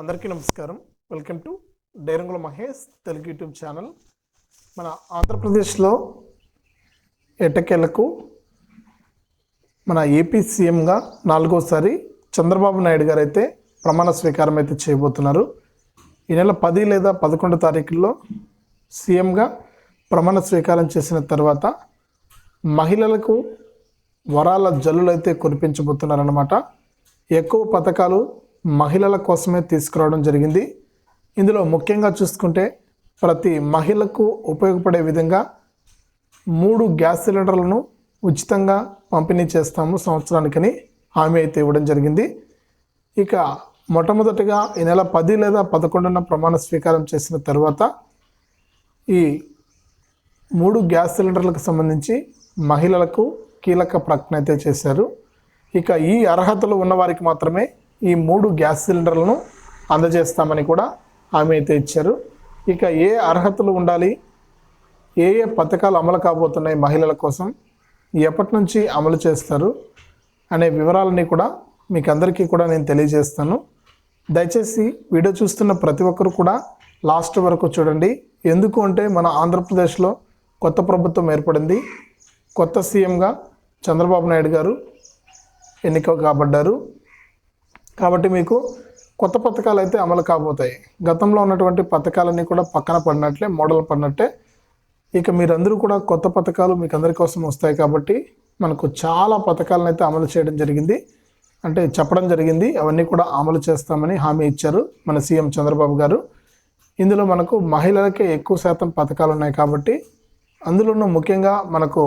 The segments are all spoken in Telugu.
అందరికీ నమస్కారం. వెల్కమ్ టు డైరంగుల మహేష్ తెలుగు యూట్యూబ్ ఛానల్. మన ఆంధ్రప్రదేశ్లో ఎట్టకేలకు మన ఏపీ సీఎంగా నాలుగోసారి చంద్రబాబు నాయుడు గారు అయితే ప్రమాణ స్వీకారం అయితే చేయబోతున్నారు. ఈ నెల పది లేదా పదకొండు తారీఖుల్లో సీఎంగా ప్రమాణ స్వీకారం చేసిన తర్వాత మహిళలకు వరాల జల్లులైతే కురిపించబోతున్నారన్నమాట. ఎక్కువ పథకాలు మహిళల కోసమే తీసుకురావడం జరిగింది. ఇందులో ముఖ్యంగా చూసుకుంటే ప్రతి మహిళకు ఉపయోగపడే విధంగా మూడు గ్యాస్ సిలిండర్లను ఉచితంగా పంపిణీ చేస్తాము సంవత్సరానికని హామీ అయితే ఇవ్వడం జరిగింది. ఇక మొట్టమొదటిగా ఈ నెల పది లేదా పదకొండున ప్రమాణ స్వీకారం చేసిన తర్వాత ఈ మూడు గ్యాస్ సిలిండర్లకు సంబంధించి మహిళలకు కీలక ప్రకటన అయితే చేశారు. ఇక ఈ అర్హతలు ఉన్నవారికి మాత్రమే ఈ మూడు గ్యాస్ సిలిండర్లను అందజేస్తామని కూడా హామీ అయితే ఇచ్చారు. ఇక ఏ అర్హతలు ఉండాలి? ఏ ఏ పథకాలు అమలు కాబోతున్నాయి మహిళల కోసం? ఎప్పటి నుంచి అమలు చేస్తారు? అనే వివరాలని కూడా మీకు అందరికీ కూడా నేను తెలియజేస్తాను. దయచేసి వీడియో చూస్తున్న ప్రతి ఒక్కరు కూడా లాస్ట్ వరకు చూడండి. ఎందుకు అంటే మన ఆంధ్రప్రదేశ్లో కొత్త ప్రభుత్వం ఏర్పడింది. కొత్త సీఎంగా చంద్రబాబు నాయుడు గారు ఎన్నిక కాబడ్డారు. కాబట్టి మీకు కొత్త పథకాలు అయితే అమలు కాబోతాయి. గతంలో ఉన్నటువంటి పథకాలన్నీ కూడా పక్కన పడినట్లే మోడల్ పడినట్టే. ఇక మీరందరూ కూడా కొత్త పథకాలు మీకు అందరి కోసం వస్తాయి కాబట్టి మనకు చాలా పథకాలను అయితే అమలు చేయడం జరిగింది. అంటే చెప్పడం జరిగింది అవన్నీ కూడా అమలు చేస్తామని హామీ ఇచ్చారు మన సీఎం చంద్రబాబు గారు. ఇందులో మనకు మహిళలకే ఎక్కువ శాతం పథకాలు ఉన్నాయి కాబట్టి అందులోనూ ముఖ్యంగా మనకు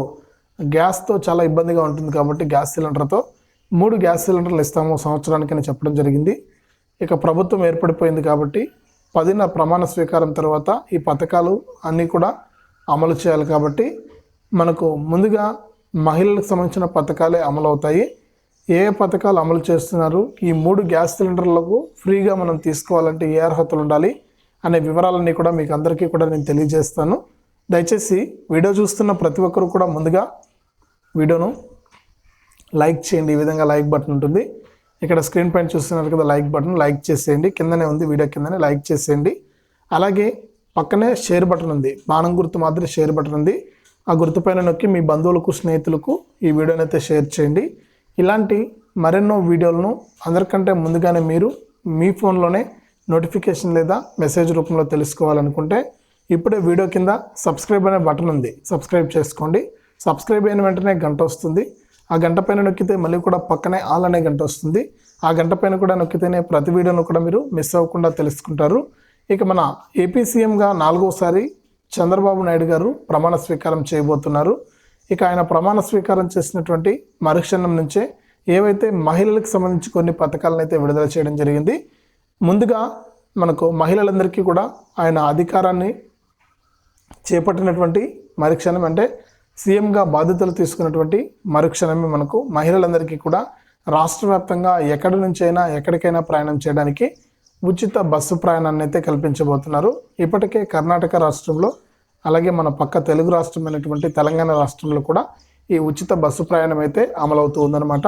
గ్యాస్తో చాలా ఇబ్బందిగా ఉంటుంది కాబట్టి గ్యాస్ సిలిండర్తో. మూడు గ్యాస్ సిలిండర్లు ఇస్తాము సంవత్సరానికి చెప్పడం జరిగింది. ఇక ప్రభుత్వం ఏర్పడిపోయింది కాబట్టి పదిన ప్రమాణ స్వీకారం తర్వాత ఈ పథకాలు అన్నీ కూడా అమలు చేయాలి కాబట్టి మనకు ముందుగా మహిళలకు సంబంధించిన పథకాలే అమలు అవుతాయి ఏ ఏ పథకాలు అమలు చేస్తున్నారు? ఈ మూడు గ్యాస్ సిలిండర్లకు ఫ్రీగా మనం తీసుకోవాలంటే ఏ అర్హతలు ఉండాలి అనే వివరాలన్నీ కూడా మీకు అందరికీ కూడా నేను తెలియజేస్తాను. దయచేసి వీడియో చూస్తున్న ప్రతి ఒక్కరు కూడా ముందుగా వీడియోను లైక్ చేయండి ఈ విధంగా లైక్ బటన్ ఉంటుంది. ఇక్కడ స్క్రీన్ పైన చూస్తున్నారు కదా లైక్ బటన్ లైక్ చేసేయండి. కిందనే ఉంది వీడియో కిందనే లైక్ చేసేయండి. అలాగే పక్కనే షేర్ బటన్ ఉంది. బాణం గుర్తు మాదిరి షేర్ బటన్ ఉంది. ఆ గుర్తుపైన నొక్కి మీ బంధువులకు స్నేహితులకు ఈ వీడియోని అయితే షేర్ చేయండి. ఇలాంటి మరెన్నో వీడియోలను అందరికంటే ముందుగానే మీరు మీ ఫోన్లోనే నోటిఫికేషన్ లేదా మెసేజ్ రూపంలో తెలుసుకోవాలనుకుంటే ఇప్పుడే వీడియో కింద సబ్స్క్రైబ్ అనే బటన్ ఉంది. సబ్స్క్రైబ్ చేసుకోండి. సబ్స్క్రైబ్ అయిన వెంటనే గంట వస్తుంది. ఆ గంట పైన నొక్కితే మళ్ళీ కూడా పక్కనే ఆల్ అనే గంట వస్తుంది. ఆ గంట పైన కూడా నొక్కితేనే ప్రతి వీడియోను కూడా మీరు మిస్ అవ్వకుండా తెలుసుకుంటారు. ఇక మన ఏపీ సీఎంగా నాలుగోసారి చంద్రబాబు నాయుడు గారు ప్రమాణ స్వీకారం చేయబోతున్నారు. ఇక ఆయన ప్రమాణ స్వీకారం చేసినటువంటి మరుక్షణం నుంచే ఏవైతే మహిళలకు సంబంధించి కొన్ని పథకాలను అయితే విడుదల చేయడం జరిగింది ముందుగా మనకు మహిళలందరికీ కూడా ఆయన అధికారాన్ని చేపట్టినటువంటి మరుక్షణం అంటే సీఎంగా బాధ్యతలు తీసుకున్నటువంటి మరుక్షణమే మనకు మహిళలందరికీ కూడా రాష్ట్ర వ్యాప్తంగా ఎక్కడి నుంచైనా ఎక్కడికైనా ప్రయాణం చేయడానికి ఉచిత బస్సు ప్రయాణాన్ని అయితే కల్పించబోతున్నారు. ఇప్పటికే కర్ణాటక రాష్ట్రంలో అలాగే మన పక్క తెలుగు రాష్ట్రమైనటువంటి తెలంగాణ రాష్ట్రంలో కూడా ఈ ఉచిత బస్సు ప్రయాణం అయితే అమలవుతూ ఉందన్నమాట.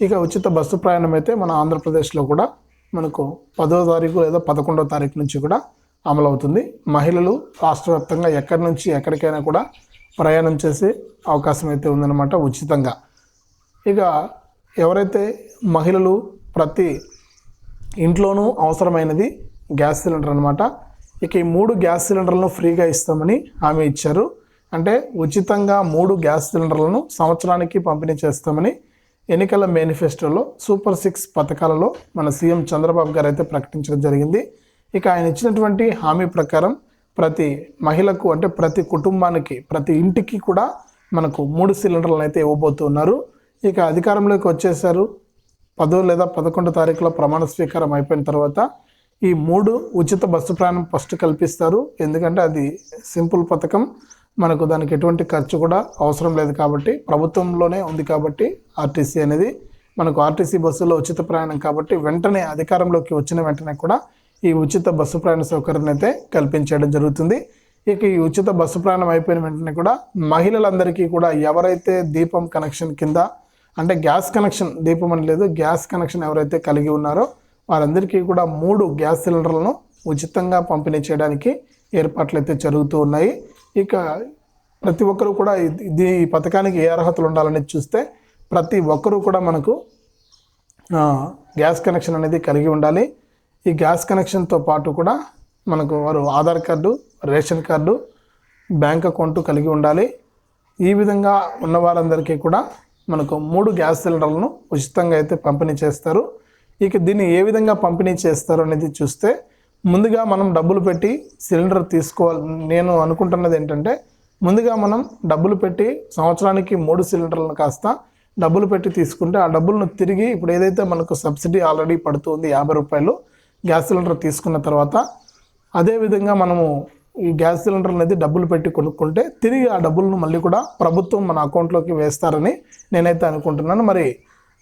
ఇక ఉచిత బస్సు ప్రయాణం అయితే మన ఆంధ్రప్రదేశ్లో కూడా మనకు పదో తారీఖు లేదా పదకొండో తారీఖు నుంచి కూడా అమలవుతుంది. మహిళలు రాష్ట్ర వ్యాప్తంగా ఎక్కడి నుంచి ఎక్కడికైనా కూడా ప్రయాణం చేసే అవకాశం అయితే ఉందన్నమాట ఉచితంగా. ఇక ఎవరైతే మహిళలు ప్రతి ఇంట్లోనూ అవసరమైనది గ్యాస్ సిలిండర్ అనమాట ఇక ఈ మూడు గ్యాస్ సిలిండర్లను ఫ్రీగా ఇస్తామని హామీ ఇచ్చారు. అంటే ఉచితంగా మూడు గ్యాస్ సిలిండర్లను సంవత్సరానికి పంపిణీ చేస్తామని ఎన్నికల మేనిఫెస్టోలో సూపర్ సిక్స్ పథకాలలో మన సీఎం చంద్రబాబు గారు అయితే ప్రకటించడం జరిగింది. ఇక ఆయన ఇచ్చినటువంటి హామీ ప్రకారం ప్రతి మహిళకు అంటే ప్రతి కుటుంబానికి ప్రతి ఇంటికి కూడా మనకు మూడు సిలిండర్లను అయితే ఇవ్వబోతున్నారు. ఇక అధికారంలోకి వచ్చేసారు. పదో లేదా పదకొండో తారీఖులో ప్రమాణ స్వీకారం అయిపోయిన తర్వాత ఈ మూడు ఉచిత బస్సు ప్రయాణం ఫస్ట్ కల్పిస్తారు. ఎందుకంటే అది సింపుల్ పథకం. మనకు దానికి ఎటువంటి ఖర్చు కూడా అవసరం లేదు కాబట్టి ప్రభుత్వంలోనే ఉంది కాబట్టి ఆర్టీసీ అనేది. మనకు ఆర్టీసీ బస్సులో ఉచిత ప్రయాణం కాబట్టి వెంటనే అధికారంలోకి వచ్చిన వెంటనే కూడా ఈ ఉచిత బస్సు ప్రయాణ సౌకర్యాన్ని అయితే కల్పించడం జరుగుతుంది. ఇక ఈ ఉచిత బస్సు ప్రయాణం అయిపోయిన వెంటనే కూడా మహిళలందరికీ కూడా ఎవరైతే దీపం కనెక్షన్ కింద అంటే గ్యాస్ కనెక్షన్ దీపం అని లేదు గ్యాస్ కనెక్షన్ ఎవరైతే కలిగి ఉన్నారో వారందరికీ కూడా మూడు గ్యాస్ సిలిండర్లను ఉచితంగా పంపిణీ చేయడానికి ఏర్పాట్లు అయితే జరుగుతూ ఉన్నాయి. ఇక ప్రతి ఒక్కరూ కూడా ఇది ఈ పథకానికి ఏ అర్హతలు ఉండాలని చూస్తే ప్రతి ఒక్కరూ కూడా మనకు గ్యాస్ కనెక్షన్ అనేది కలిగి ఉండాలి. ఈ గ్యాస్ కనెక్షన్తో పాటు కూడా మనకు వారు Aadhaar card ration card bank account కలిగి ఉండాలి. ఈ విధంగా ఉన్న వారందరికీ కూడా మనకు మూడు గ్యాస్ సిలిండర్లను ఉచితంగా అయితే పంపిణీ చేస్తారు. ఇక దీన్ని ఏ విధంగా పంపిణీ చేస్తారు అనేది చూస్తే ముందుగా మనం డబ్బులు పెట్టి సిలిండర్ తీసుకోవాలి. నేను అనుకుంటున్నది ఏంటంటే ముందుగా మనం డబ్బులు పెట్టి సంవత్సరానికి మూడు సిలిండర్లను కాస్త డబ్బులు పెట్టి తీసుకుంటే ఆ డబ్బులను తిరిగి ఇప్పుడు ఏదైతే మనకు సబ్సిడీ ఆల్రెడీ పడుతుంది యాభై రూపాయలు గ్యాస్ సిలిండర్ తీసుకున్న తర్వాత అదేవిధంగా మనము ఈ గ్యాస్ సిలిండర్ అనేది డబ్బులు పెట్టి కొనుక్కుంటే తిరిగి ఆ డబ్బులను మళ్ళీ కూడా ప్రభుత్వం మన అకౌంట్లోకి వేస్తారని నేనైతే అనుకుంటున్నాను. మరి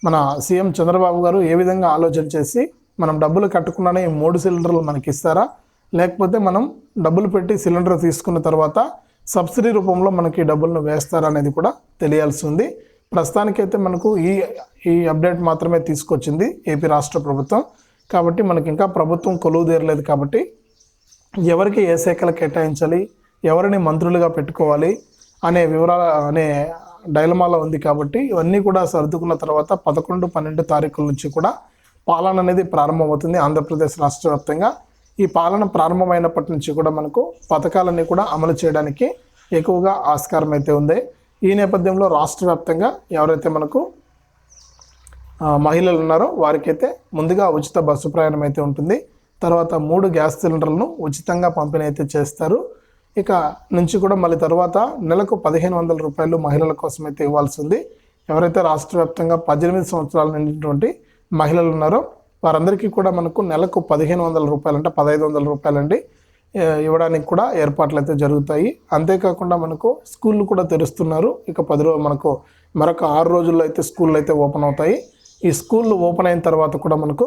మన సీఎం చంద్రబాబు గారు ఏ విధంగా ఆలోచన చేసి మనం డబ్బులు కట్టుకున్నానే ఈ మూడు సిలిండర్లు మనకి ఇస్తారా? లేకపోతే మనం డబ్బులు పెట్టి సిలిండర్ తీసుకున్న తర్వాత సబ్సిడీ రూపంలో మనకి డబ్బులను వేస్తారా అనేది కూడా తెలియాల్సి ఉంది. ప్రస్తుతానికైతే మనకు ఈ ఈ అప్డేట్ మాత్రమే తీసుకొచ్చింది ఏపీ రాష్ట్ర ప్రభుత్వం. కాబట్టి మనకి ఇంకా ప్రభుత్వం కొలువు తీరలేదు కాబట్టి ఎవరికి ఏ శాఖలు కేటాయించాలి ఎవరిని మంత్రులుగా పెట్టుకోవాలి అనే వివరాల అనే డైలమాలో ఉంది కాబట్టి ఇవన్నీ కూడా సర్దుకున్న తర్వాత పదకొండు పన్నెండు తారీఖుల నుంచి కూడా పాలన అనేది ప్రారంభమవుతుంది ఆంధ్రప్రదేశ్ రాష్ట్ర వ్యాప్తంగా. ఈ పాలన ప్రారంభమైనప్పటి నుంచి కూడా మనకు పథకాలన్నీ కూడా అమలు చేయడానికి ఎక్కువగా ఆస్కారం అయితే ఉంది. ఈ నేపథ్యంలో రాష్ట్ర వ్యాప్తంగా ఎవరైతే మనకు మహిళలు ఉన్నారో వారికైతే ముందుగా ఉచిత బస్సు ప్రయాణం అయితే ఉంటుంది. తర్వాత మూడు గ్యాస్ సిలిండర్లను ఉచితంగా పంపిణీ అయితే చేస్తారు. ఇక నుంచి కూడా మళ్ళీ తర్వాత నెలకు పదిహేను వందల రూపాయలు మహిళల కోసం అయితే ఇవ్వాల్సి ఉంది. ఎవరైతే రాష్ట్ర వ్యాప్తంగా పద్దెనిమిది సంవత్సరాల నిండినటువంటి మహిళలు ఉన్నారో వారందరికీ కూడా మనకు నెలకు పదిహేను వందల రూపాయలు అంటే పదహైదు వందల రూపాయలండి ఇవ్వడానికి కూడా ఏర్పాట్లు అయితే జరుగుతాయి. అంతేకాకుండా మనకు స్కూళ్ళు కూడా తెరుస్తున్నారు. ఇక పది రోజు మనకు మరొక ఆరు రోజుల్లో అయితే స్కూళ్ళు అయితే ఓపెన్ అవుతాయి. ఈ స్కూళ్ళు ఓపెన్ అయిన తర్వాత కూడా మనకు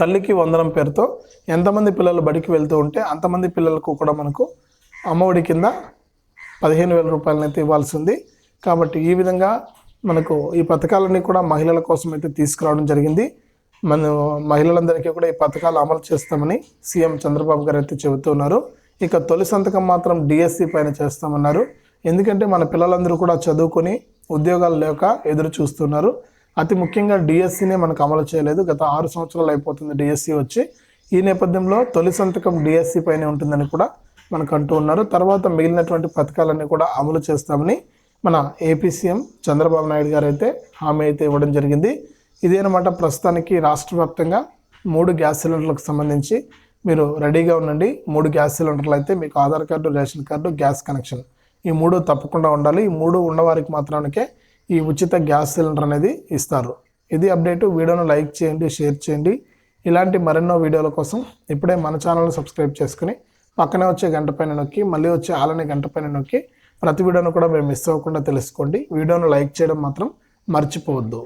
తల్లికి వందనం పేరుతో ఎంతమంది పిల్లలు బడికి వెళ్తూ ఉంటే అంతమంది పిల్లలకు కూడా మనకు అమ్మఒడి కింద పదిహేను వేల రూపాయలనైతే ఇవ్వాల్సి ఉంది. కాబట్టి ఈ విధంగా మనకు ఈ పథకాలన్నీ కూడా మహిళల కోసం అయితే తీసుకురావడం జరిగింది. మన మహిళలందరికీ కూడా ఈ పథకాలు అమలు చేస్తామని సీఎం చంద్రబాబు గారు అయితే చెబుతున్నారు ఇక తొలి సంతకం మాత్రం డిఎస్సి పైన చేస్తామన్నారు. ఎందుకంటే మన పిల్లలందరూ కూడా చదువుకొని ఉద్యోగాలు లేక ఎదురు చూస్తున్నారు. అతి ముఖ్యంగా డిఎస్సినే మనకు అమలు చేయలేదు. గత ఆరు సంవత్సరాలు అయిపోతుంది డిఎస్సి వచ్చి. ఈ నేపథ్యంలో తొలి సంతకం డిఎస్సి పైనే ఉంటుందని కూడా మనకు అంటూ ఉన్నారు. తర్వాత మిగిలినటువంటి పథకాలన్నీ కూడా అమలు చేస్తామని మన ఏపీ సీఎం చంద్రబాబు నాయుడు గారు అయితే హామీ అయితే ఇవ్వడం జరిగింది. ఇదేనమాట ప్రస్తుతానికి రాష్ట్ర వ్యాప్తంగా మూడు గ్యాస్ సిలిండర్లకు సంబంధించి మీరు రెడీగా ఉండండి. మూడు గ్యాస్ సిలిండర్లు అయితే మీకు Aadhaar card ration card gas connection. ఈ మూడు తప్పకుండా ఉండాలి. ఈ మూడు ఉన్నవారికి మాత్రానికే ఈ ఉచిత గ్యాస్ సిలిండర్ అనేది ఇస్తారు. ఇది అప్డేట్ వీడియోను లైక్ చేయండి షేర్ చేయండి. ఇలాంటి మరెన్నో వీడియోల కోసం ఇప్పుడే మన ఛానల్ని సబ్స్క్రైబ్ చేసుకుని పక్కనే వచ్చే గంట పైన నొక్కి మళ్ళీ వచ్చే ఆలని గంట పైన నొక్కి ప్రతి వీడియోను కూడా మేము మిస్ అవ్వకుండా తెలుసుకోండి. వీడియోను లైక్ చేయడం మాత్రం మర్చిపోవద్దు.